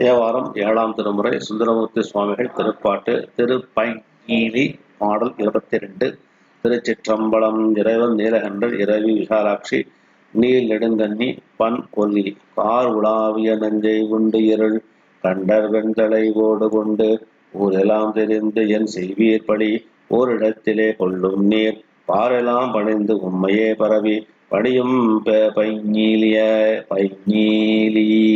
தேவாரம் ஏழாம் திருமுறை சுந்தரமூர்த்தி சுவாமிகள் திருப்பாட்டு திருப்பங்கீனி மாடல் இருபத்தி ரெண்டு திருச்சிற்றம்பலம் இறைவன் நீலகண்டர் இரவி விசாலாட்சி நீல் நெடுங்கண்ணி பன் கொல்லி கார் உலாவிய நஞ்சை உண்டு இருள் கண்டர் வெண்தலை ஓடு கொண்டு ஊரெல்லாம் தெரிந்து என் செய்வீர்படி ஓரிடத்திலே கொள்ளும் நீர் பாரெல்லாம் பணிந்து உண்மையே பரவி படியும் பைங்கீலிய பைஞீலிய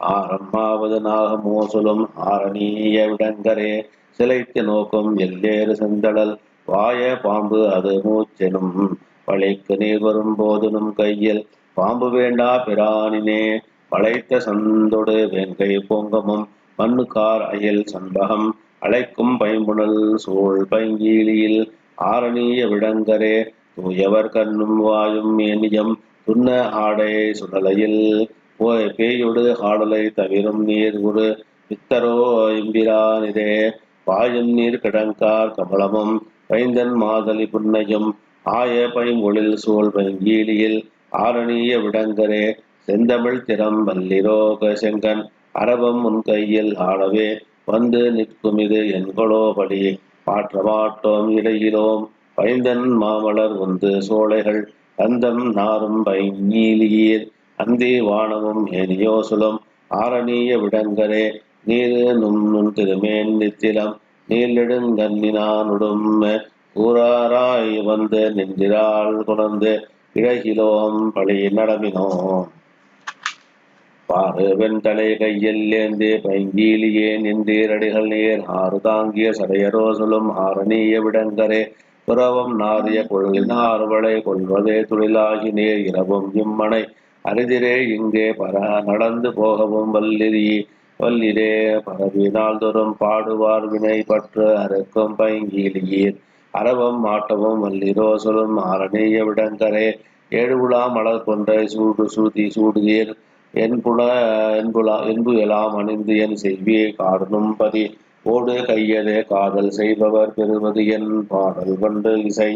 ஆரம்மாவது நாகமோ சொல்லும் ஆரணிய விடங்கரே. சிலைத்து நோக்கும் எல்லேறு செந்தடல் வாய பாம்பு அது மூச்செனும். வளைக்கு நீர் வரும் போதனும் கையில் பாம்பு வேண்டா பிரானினே. வளைத்த சந்தொடு வெங்கை பொங்கமும் மண்ணுக்கார் அயல் சண்பகம். அழைக்கும் பைம்புணல் சூழ் பைங்கீழியில் ஆரணிய விடங்கரே. தூயவர் கண்ணும் வாயும் மேனியம் துண்ண ஆடை சுடலையில் ஓய் பேயொடு காடலை தவிரும் நீர் குரு பித்தரோ இம்பிரானிதே பாயும் நீர் கிடங்கார் கமலமும் பைந்தன் மாதலி புன்னையும் ஆய பைங்கொழில் சூழ் பைங்கீழியில் ஆரணிய விடங்கரே செந்தமிழ் திறம் வல்லிரோக செங்கன் அரபம் உன் கையில் ஆடவே வந்து நிற்கும் இது என்கொலோபடி மாற்ற மாட்டோம் இடையிலோம் பைந்தன் மாமலர் உந்து சோலைகள் கந்தம் நாரும் பைநீலியீர் அந்தி வானமும் ஏனியோசுலம் ஆரணிய விடங்கரே நீரு நும் நுண் திருமேன் நித்திலம். நீலெடுங்கண்ணினானுடும் ஊராராய் வந்து நின்றாள் குணர்ந்து இழகிலோம் பழி நடமினோம். பாரு வெண்தலை கையில் ஏந்தி பைங்கீலியே நின்றீரடிகள் நீர். ஆறு தாங்கிய சடையரோசலும் ஆரணிய விடங்கரே புறவம் நாரிய கொள்ளினார் வளை கொள்வதே தொழிலாகி நீர். இரவும் இம்மனை அரிதிரே இங்கே பர நடந்து போகவும் வல்லிரி வல்லிரே பரவி நாள்தோறும் பாடுவார் வினை பற்று அறுக்கும் பைங்கீலியீர் அரவம் மாட்டவும் வல்லிரோ சொல்லும் ஆரணிய விடங்கரே ஏழுகுலா மலர் கொன்றை சூடு சூதி சூடுகீர் என்புல என்புலா என்பு எல்லாம் அணிந்து என் செய்வியை காடனும் பதி. ஓடு கையதே காதல் செய்பவர் பெறுவது என் பாடல் கொண்டு இசை.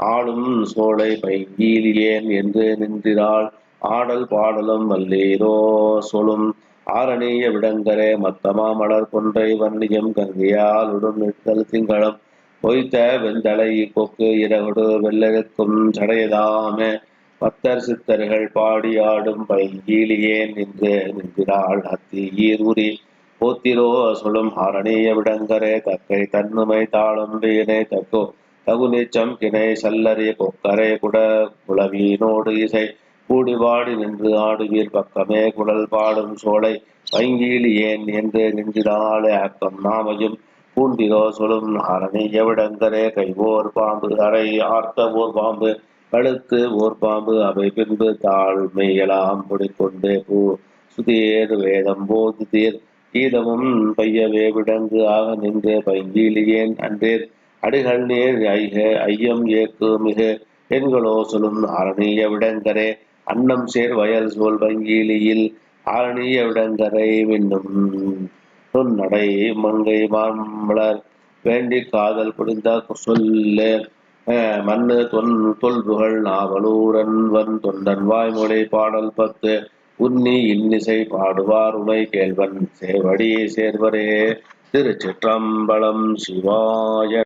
ஆளும் சோலை பைங்கீலியேன் என்று நின்றாள் ஆடல் பாடலும் வல்லீரோ சொலும் ஆரணிய விடங்கரே மத்தமா மலர் கொன்றை வன்னியம் கங்கையால் உடும் நிற்கல் திங்களம். பொய்த்த வெந்தலை கொக்கு இரகொடு வெள்ளருக்கும் சடையதாமே. பத்தர் சித்தர்கள் பாடி ஆடும் பைகீழியே நின்று நின்றாள் அத்தி ஈரூரி. போத்திரோ அசுளும் ஆரணிய விடங்கரே தக்கை தன்னுமை தாளம் வீணை தக்கோ. தகுநிச்சம் கிணை சல்லறி கொக்கரை குட குளவீனோடு இசை. கூடி வாடி நின்று ஆடுவீர் பக்கமே குழல் பாடும் சோலை. பைங்கீலியேன் என்று நின்றினாலே அக்கம் நாமையும். பூண்டிரோ சொலும் அரணிய விடங்கரே கைவோர் பாம்பு அறை ஆர்த்த ஓர் பாம்பு கழுத்து ஓர் பாம்பு அவை பின்பு தாழ்மையெல்லாம் முடிக்கொண்டு பூ. சுதீர் வேதம் போது தீர் கீதமும் பையவே விடங்கு ஆக நின்று பைங்கிலியேன் அன்றேர். அடிகள் நீர் ஐக ஐயம் ஏக்கு மிக எண்களோ சொல்லும் அரணிய விடங்கரே அன்னம் சேர் வயல் சோல் பங்கீலியில் ஆரணிய விடங்கரை மின்னும் தொன்னடை மங்கை மாமலர் வேண்டி காதல் புரிந்த சொல்லு அஹ், மண்ணு தொன் தொல்புகள் நாவலூரன் வன் தொண்டன் வாய்மொழி பாடல் பத்து. உன்னி இன்னிசை பாடுவார் உமை கேள்வன் சேவடி சேர்வரே. திருச்சிற்றம்பலம் சிவாய